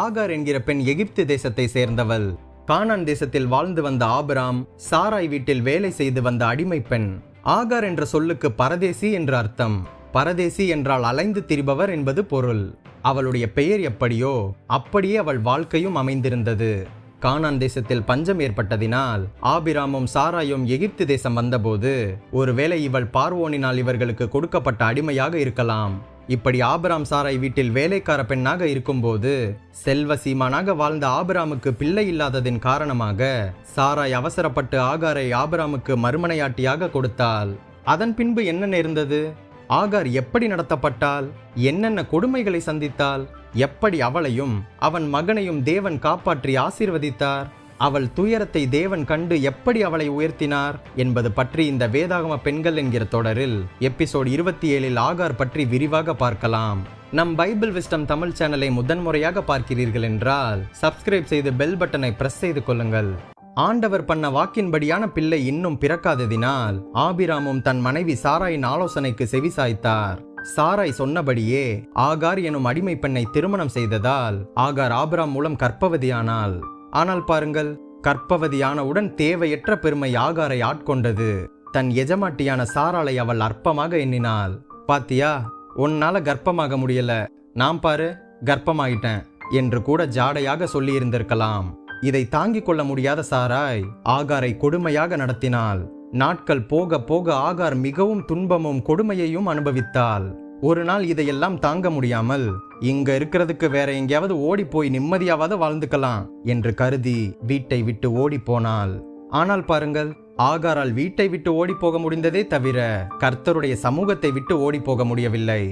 ஆகார் என்கிற பெண் எகிப்து தேசத்தை சேர்ந்தவள். கானான் தேசத்தில் வாழ்ந்து வந்த ஆபிராம் சாராய் வீட்டில் வேலை செய்து வந்த அடிமை பெண். ஆகார் என்ற சொல்லுக்கு பரதேசி என்று அர்த்தம். பரதேசி என்றால் அலைந்து திரிபவர் என்பது பொருள். அவளுடைய பெயர் எப்படியோ அப்படியே அவள் வாழ்க்கையும் அமைந்திருந்தது. கானான் தேசத்தில் பஞ்சம் ஏற்பட்டதினால் ஆபிராமும் சாராயும் எகிப்து தேசம் வந்தபோது ஒருவேளை இவள் பார்வோனினால் இவர்களுக்கு கொடுக்கப்பட்ட அடிமையாக இருக்கலாம். இப்படி ஆபராம் சாராய் வீட்டில் வேலைக்கார பெண்ணாக இருக்கும்போது செல்வ சீமானாக வாழ்ந்த ஆபராமுக்கு பிள்ளை இல்லாததின் காரணமாக சாராய் அவசரப்பட்டு ஆகாரை ஆபராமுக்கு மறுமனையாட்டியாக கொடுத்தாள். அதன் பின்பு என்ன நேர்ந்தது ஆகார் எப்படி நடத்தப்பட்டால் என்னென்ன கொடுமைகளை சந்தித்தால் எப்படி அவளையும் அவன் மகனையும் தேவன் காப்பாற்றி ஆசீர்வதித்தார்? அவள் துயரத்தை தேவன் கண்டு எப்படி அவளை உயர்த்தினார் என்பது பற்றி இந்த வேதாகம பெண்கள் என்கிற தொடரில் எபிசோட் இருபத்தி ஏழில் ஆகார் பற்றி விரிவாக பார்க்கலாம். நம் பைபிள் விஸ்டம் தமிழ் சேனலை முதன்முறையாக பார்க்கிறீர்கள் என்றால் சப்ஸ்கிரைப் செய்து பெல் பட்டனை பிரஸ் செய்து கொள்ளுங்கள். ஆண்டவர் பண்ண வாக்கின்படியான பிள்ளை இன்னும் பிறக்காததினால் ஆபிராமும் தன் மனைவி சாராயின் ஆலோசனைக்கு செவிசாய்த்தார் சாராய் சொன்னபடியே ஆகார் எனும் அடிமை பெண்ணை திருமணம் செய்ததால் ஆகார் ஆபிராம் மூலம் கற்பவதியானாள். ஆனால் பாருங்கள் கற்பவதியானவுடன் தேவையற்ற பெருமை ஆகாரை ஆட்கொண்டது. தன் எஜமாட்டியான சாராளை அவள் அற்பமாக எண்ணினாள். பாத்தியா உன்னால கர்ப்பமாக முடியல. நான் பாரு கர்ப்பமாயிட்டேன் என்று கூட ஜாடையாக சொல்லியிருந்திருக்கலாம். இதை தாங்கிக் கொள்ள முடியாத சாராய் ஆகாரை கொடுமையாக நடத்தினாள். நாட்கள் போக போக ஆகார் மிகவும் துன்பமும் கொடுமையையும் அனுபவித்தாள். ஒரு நாள் இதையெல்லாம் தாங்க முடியாமல் இங்க இருக்கிறதுக்கு வேற எங்கேயாவது ஓடி போய் நிம்மதியாவது வாழ்ந்துக்கலாம் என்று கருதி வீட்டை விட்டு ஓடி போனாள். ஆனால் பாருங்கள் ஆகாரால் வீட்டை விட்டு ஓடி போக முடிந்ததே தவிர கர்த்தருடைய சமூகத்தை விட்டு ஓடி போக முடியவில்லை.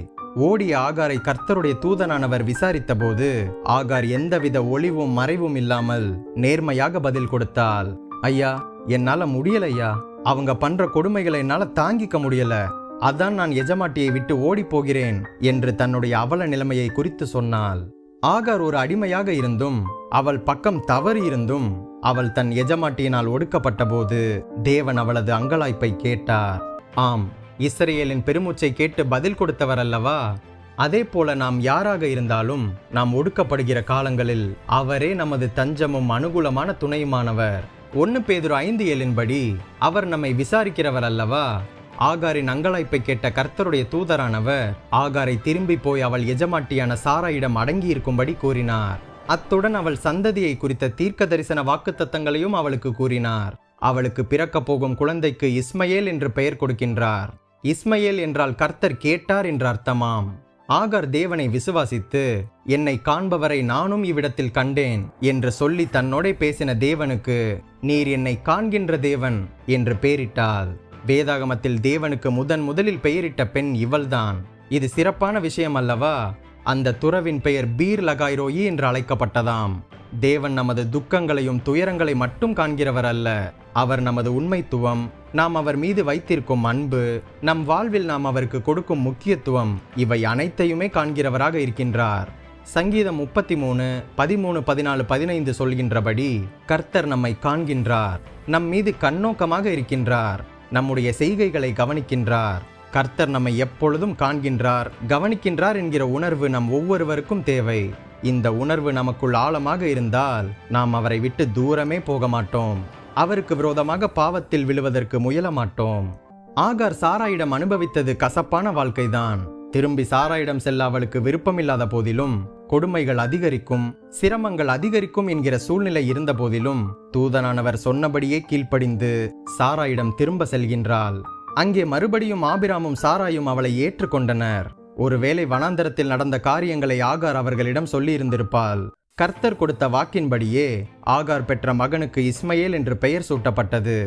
ஓடிய ஆகாரை கர்த்தருடைய தூதனானவர் விசாரித்தபோது ஆகார் எந்தவித ஒளிவும் மறைவும் இல்லாமல் நேர்மையாக பதில் கொடுத்தாள். ஐயா என்னால முடியலையா அவங்க பண்ற கொடுமைகளை என்னால தாங்கிக்க முடியல. அதான் நான் எஜமாட்டியை விட்டு ஓடி போகிறேன் என்று தன்னுடைய அவல நிலைமையை குறித்து சொன்னாள். ஆகார் ஒரு அடிமையாக இருந்தும் அவள் பக்கம் தவறு இருந்தும் அவள் தன் எஜமாட்டியினால் ஒடுக்கப்பட்ட போது தேவன் அவளது அங்கலாய்ப்பை கேட்டார். ஆம் இஸ்ரேலின் பெருமூச்சை கேட்டு பதில் கொடுத்தவர் அல்லவா அதே போல நாம் யாராக இருந்தாலும் நாம் ஒடுக்கப்படுகிற காலங்களில் அவரே நமது தஞ்சமும் அனுகூலமான துணையுமானவர். ஒன்னு பேதுரு ஐந்து ஏழின்படி அவர் நம்மை விசாரிக்கிறவர் அல்லவா ஆகாரின் அங்கலாய்ப்பை கேட்ட கர்த்தருடைய தூதரானவர் ஆகாரை திரும்பி போய் அவள் எஜமாட்டியான சாராயிடம் அடங்கியிருக்கும்படி கூறினார். அத்துடன் அவள் சந்ததியை குறித்த தீர்க்க தரிசன வாக்குத்தத்தங்களையும் அவளுக்கு கூறினார். அவளுக்கு பிறக்கப் போகும் குழந்தைக்கு இஸ்மையேல் என்று பெயர் கொடுக்கின்றார். இஸ்மையேல் என்றால் கர்த்தர் கேட்டார் என்று அர்த்தமாம். ஆகார் தேவனை விசுவாசித்து என்னை காண்பவரை நானும் இவ்விடத்தில் கண்டேன் என்று சொல்லி தன்னோடே பேசின தேவனுக்கு நீர் என்னை காண்கின்ற தேவன் என்று பெயரிட்டாள் வேதாகமத்தில் தேவனுக்கு முதன் முதலில் பெயரிட்ட பெண் இவள்தான். இது சிறப்பான விஷயம் அல்லவா அந்த துறவின் பெயர் பீர் லகாய்ரோயி என்று அழைக்கப்பட்டதாம். தேவன் நமது துக்கங்களையும் துயரங்களை மட்டும் காண்கிறவர் அல்ல. அவர் நமது உண்மைத்துவம் நாம் அவர் மீது வைத்திருக்கும் அன்பு நம் வாழ்வில் நாம் அவருக்கு கொடுக்கும் முக்கியத்துவம் இவை அனைத்தையுமே காண்கிறவராக இருக்கின்றார். சங்கீதம் முப்பத்தி மூணு பதிமூணு பதினாலு பதினைந்து சொல்கின்றபடி கர்த்தர் நம்மை காண்கின்றார். நம் மீது கண்ணோக்கமாக இருக்கின்றார். நம்முடைய செய்கைகளை கவனிக்கின்றார். கர்த்தர் நம்மை எப்பொழுதும் காண்கின்றார். கவனிக்கின்றார் என்கிற உணர்வு நம் ஒவ்வொருவருக்கும் தேவை. இந்த உணர்வு நமக்குள் ஆழமாக இருந்தால் நாம் அவரை விட்டு தூரமே போக மாட்டோம். அவருக்கு விரோதமாக பாவத்தில் விழுவதற்கு முயல மாட்டோம். ஆகார் சாராயிடம் அனுபவித்தது கசப்பான வாழ்க்கைதான். திரும்பி சாராயிடம் செல்ல அவளுக்கு விருப்பமில்லாத போதிலும் கொடுமைகள் அதிகரிக்கும் சிரமங்கள் அதிகரிக்கும் என்கிற சூழ்நிலை இருந்த போதிலும் தூதனானவர் சொன்னபடியே கீழ்ப்படிந்து சாராயிடம் திரும்ப செல்கின்றாள். அங்கே மறுபடியும் ஆபிராமும் சாராயும் அவளை ஏற்றுக்கொண்டனர். ஒருவேளை வனாந்தரத்தில் நடந்த காரியங்களை ஆகார் அவர்களிடம் சொல்லியிருந்திருப்பாள். கர்த்தர் கொடுத்த வாக்கின்படியே ஆகார் பெற்ற மகனுக்கு இஸ்மையேல் என்று பெயர் சூட்டப்பட்டது.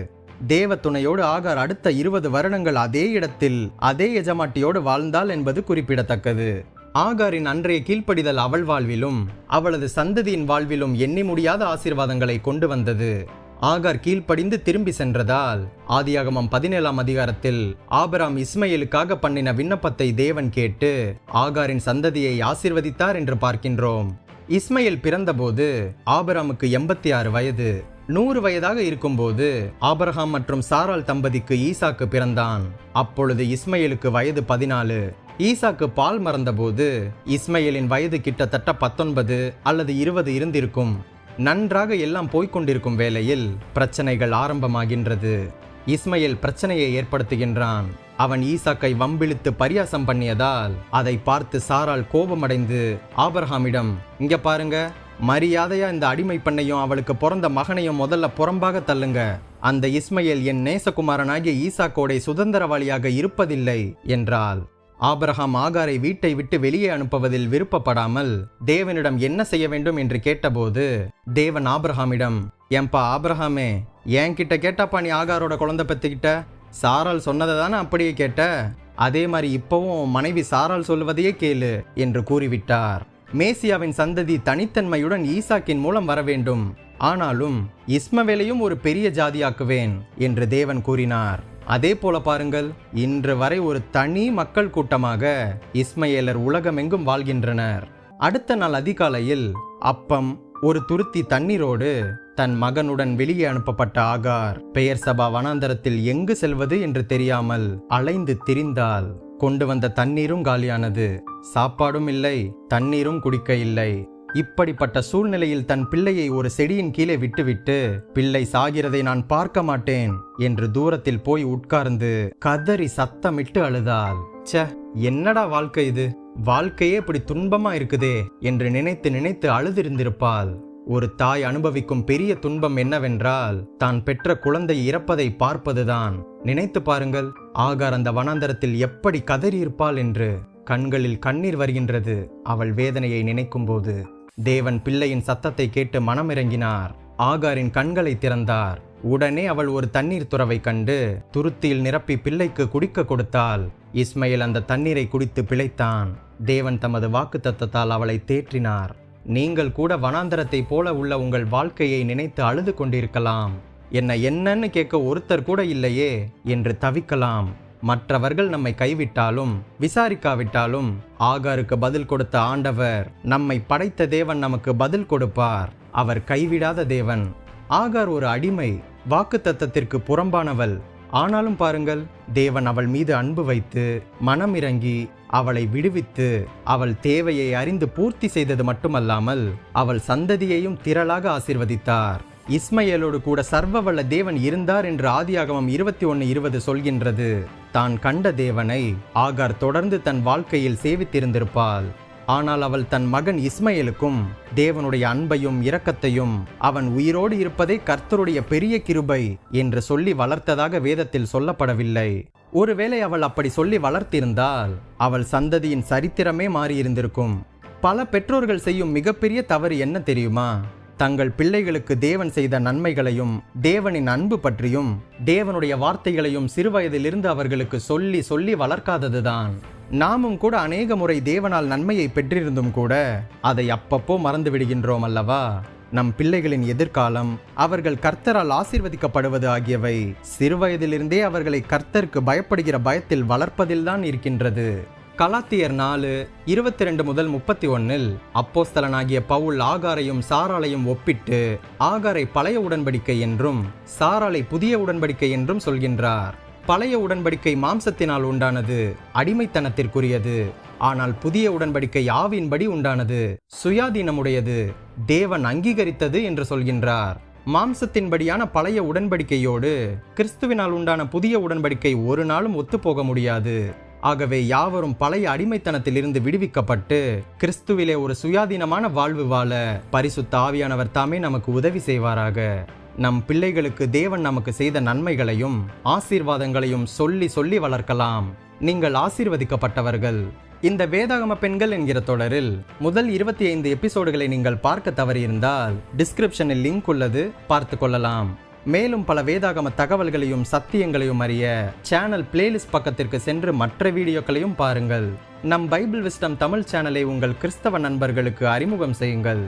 தேவ துணையோடு ஆகார் அடுத்த இருபது வருடங்கள் அதே இடத்தில் அதே எஜமாட்டியோடு வாழ்ந்தாள் என்பது குறிப்பிடத்தக்கது. ஆகாரின் அன்றைய கீழ்ப்படிதல் அவள் வாழ்விலும் அவளது சந்ததியின் வாழ்விலும் எண்ணி முடியாத ஆசீர்வாதங்களை கொண்டு வந்தது. ஆகார் கீழ்ப்படிந்து திரும்பி சென்றதால் ஆதியாகமம் பதினேழாம் அதிகாரத்தில் ஆபராம் இஸ்மையிலுக்காக பண்ணின விண்ணப்பத்தை தேவன் கேட்டு ஆகாரின் சந்ததியை ஆசிர்வதித்தார் என்று பார்க்கின்றோம். இஸ்மையில் பிறந்தபோது ஆபராமுக்கு எண்பத்தி ஆறு வயது. நூறு வயதாக இருக்கும்போது ஆபரகாம் மற்றும் சாரால் தம்பதிக்கு ஈசாக்கு பிறந்தான். அப்பொழுது இஸ்மையிலுக்கு வயது பதினாலு. ஈசாக்கு பால் மறந்தபோது இஸ்மையிலின் வயது கிட்டத்தட்ட பத்தொன்பது அல்லது இருபது இருந்திருக்கும். நன்றாக எல்லாம் போய்கொண்டிருக்கும் வேளையில் பிரச்சனைகள் ஆரம்பமாகின்றது. இஸ்மையில் பிரச்சனையை ஏற்படுத்துகின்றான். அவன் ஈசாக்கை வம்பிழுத்து பரியாசம் பண்ணியதால் அதை பார்த்து சாரால் கோபமடைந்து ஆபர்ஹாமிடம் இங்க பாருங்க மரியாதையா இந்த அடிமை பெண்ணையும் அவளுக்கு பிறந்த மகனையும் முதல்ல புறம்பாக தள்ளுங்க. அந்த இஸ்மையல் என் நேசகுமாரனாகிய ஈசாக்கோடை சுதந்திரவாளியாக இருப்பதில்லை என்றால் ஆபிரகாம் ஆகாரை வீட்டை விட்டு வெளியே அனுப்புவதில் விருப்பப்படாமல் தேவனிடம் என்ன செய்ய வேண்டும்? என்று கேட்டபோது தேவன் ஆபிரஹாமிடம் ஏன்பா ஆபிரஹாமே என்கிட்ட கேட்டாப்பா நீ ஆகாரோட குழந்தை பத்திக்கிட்ட? சாரால் சொன்னதை தானே அப்படியே கேட்ட? அதே மாதிரி இப்பவும் மனைவி சாரால் சொல்வதையே கேளு என்று கூறிவிட்டார். மேசியாவின் சந்ததி தனித்தன்மையுடன் ஈசாக்கின் மூலம் வர வேண்டும். ஆனாலும் இஸ்மவேலையும் ஒரு பெரிய ஜாதியாக்குவேன் என்று தேவன் கூறினார். அதே போல பாருங்கள் இன்று வரை ஒரு தனி மக்கள் கூட்டமாக இஸ்மயேலர் உலகமெங்கும் வாழ்கின்றனர். அடுத்த நாள் அதிகாலையில் அப்பம் ஒரு துருத்தி தண்ணீரோடு தன் மகனுடன் வெளியே அனுப்பப்பட்ட ஆகார் பெயர் சபா வனாந்தரத்தில் எங்கு செல்வது என்று தெரியாமல் அலைந்து திரிந்தால் கொண்டு வந்த தண்ணீரும் காலியானது. சாப்பாடும் இல்லை தண்ணீரும் குடிக்க இல்லை. இப்படிப்பட்ட சூழ்நிலையில் தன் பிள்ளையை ஒரு செடியின் கீழே விட்டுவிட்டு பிள்ளை சாகிறதை நான் பார்க்க மாட்டேன் என்று தூரத்தில் போய் உட்கார்ந்து கதறி சத்தமிட்டு அழுதாள். ச என்னடா வாழ்க்கை இது? வாழ்க்கையே இப்படி துன்பமா இருக்குதே என்று நினைத்து நினைத்து அழுதிருந்திருப்பாள். ஒரு தாய் அனுபவிக்கும் பெரிய துன்பம் என்னவென்றால் தான் பெற்ற குழந்தை இறப்பதை பார்ப்பதுதான். நினைத்து பாருங்கள் ஆகார் அந்த வனாந்தரத்தில் எப்படி கதறியிருப்பாள் என்று. கண்களில் கண்ணீர் வருகின்றது அவள் வேதனையை நினைக்கும்போது. தேவன் பிள்ளையின் சத்தத்தை கேட்டு மனமிறங்கினார். ஆகாரின் கண்களை திறந்தார். உடனே அவள் ஒரு தண்ணீர் துறவை கண்டு துருத்தியில் நிரப்பி பிள்ளைக்கு குடிக்க கொடுத்தாள். இஸ்மையில் அந்த தண்ணீரை குடித்து பிழைத்தான். தேவன் தமது வாக்குத்தத்தத்தால் அவளை தேற்றினார். நீங்கள் கூட வனாந்தரத்தை போல உள்ள உங்கள் வாழ்க்கையை நினைத்து அழுது கொண்டிருக்கலாம். என்ன என்னன்னு கேட்க ஒருத்தர் கூட இல்லையே என்று தவிக்கலாம். மற்றவர்கள் நம்மை கைவிட்டாலும் விசாரிக்காவிட்டாலும் ஆகாருக்கு பதில் கொடுத்த ஆண்டவர் நம்மை படைத்த தேவன் நமக்கு பதில் கொடுப்பார். அவர் கைவிடாத தேவன். ஆகார் ஒரு அடிமை. வாக்குத்தத்தத்திற்கு புறம்பானவள். ஆனாலும் பாருங்கள் தேவன் அவள் மீது அன்பு வைத்து மனம் இறங்கி அவளை விடுவித்து அவள் தேவையை அறிந்து பூர்த்தி செய்தது மட்டுமல்லாமல் அவள் சந்ததியையும் திரளாக ஆசிர்வதித்தார். இஸ்மையலோடு கூட சர்வவல்ல தேவன் இருந்தார் என்று ஆதியாகமம் இருபத்தி ஒன்று இருபது சொல்கின்றது. தான் கண்ட தேவனை ஆகார் தொடர்ந்து தன் வாழ்க்கையில் சேவித்திருந்திருப்பாள். ஆனால் அவள் தன் மகன் இஸ்மையலுக்கும் தேவனுடைய அன்பையும் இரக்கத்தையும் அவன் உயிரோடு இருப்பதே கர்த்தருடைய பெரிய கிருபை என்று சொல்லி வளர்த்ததாக வேதத்தில் சொல்லப்படவில்லை. ஒருவேளை அவள் அப்படி சொல்லி வளர்த்திருந்தால் அவள் சந்ததியின் சரித்திரமே மாறியிருந்திருக்கும். பல பெற்றோர்கள் செய்யும் மிகப்பெரிய தவறு என்ன தெரியுமா? தங்கள் பிள்ளைகளுக்கு தேவன் செய்த நன்மைகளையும் தேவனின் அன்பு பற்றியும் தேவனுடைய வார்த்தைகளையும் சிறுவயதிலிருந்து அவர்களுக்கு சொல்லி சொல்லி வளர்க்காததுதான். நாமும் கூட அநேக முறை தேவனால் நன்மையை பெற்றிருந்தும் கூட அதை அப்பப்போ மறந்து விடுகின்றோம் அல்லவா? நம் பிள்ளைகளின் எதிர்காலம் அவர்கள் கர்த்தரால் ஆசீர்வதிக்கப்படுவது ஆகியவை சிறுவயதிலிருந்தே அவர்களை கர்த்தருக்கு பயப்படுகிற பயத்தில் வளர்ப்பதில்தான் இருக்கின்றது. கலாத்தியர் நாலு இருபத்தி ரெண்டு முதல் முப்பத்தி ஒன்னில் அப்போஸ்தலனாகிய பவுல் ஆகாரையும் சாராளையும் ஒப்பிட்டு ஆகாரை பழைய உடன்படிக்கை என்றும் சாராளை புதிய உடன்படிக்கை என்றும் சொல்கின்றார். பழைய உடன்படிக்கை மாம்சத்தினால் உண்டானது அடிமைத்தனத்திற்குரியது. ஆனால் புதிய உடன்படிக்கை ஆவின்படி உண்டானது? சுயாதீனமுடையது. தேவன் அங்கீகரித்தது என்று சொல்கின்றார். மாம்சத்தின்படியான பழைய உடன்படிக்கையோடு கிறிஸ்துவினால் உண்டான புதிய உடன்படிக்கை ஒரு நாளும் ஒத்துப்போக முடியாது. ஆகவே யாவரும் பழைய அடிமைத்தனத்திலிருந்து விடுவிக்கப்பட்டு கிறிஸ்துவிலே ஒரு சுயாதீனமான வாழ்வு வாழ பரிசுத்த ஆவியானவர் தாமே நமக்கு உதவி செய்வாராக. நம் பிள்ளைகளுக்கு தேவன் நமக்கு செய்த நன்மைகளையும் ஆசீர்வாதங்களையும் சொல்லி சொல்லி வளர்க்கலாம். நீங்கள் ஆசீர்வதிக்கப்பட்டவர்கள். இந்த வேதாகம பெண்கள் என்கிற தொடரில் முதல் இருபத்தி ஐந்து எபிசோடுகளை நீங்கள் பார்க்க தவறியிருந்தால் டிஸ்கிரிப்ஷனில் லிங்க் உள்ளது பார்த்து கொள்ளலாம். மேலும் பல வேதாகம தகவல்களையும் சத்தியங்களையும் அறிய சேனல் பிளேலிஸ்ட் பக்கத்திற்கு சென்று மற்ற வீடியோக்களையும் பாருங்கள். நம் பைபிள் விஸ்டம் தமிழ் சேனலை உங்கள் கிறிஸ்தவ நண்பர்களுக்கு அறிமுகம் செய்யுங்கள்.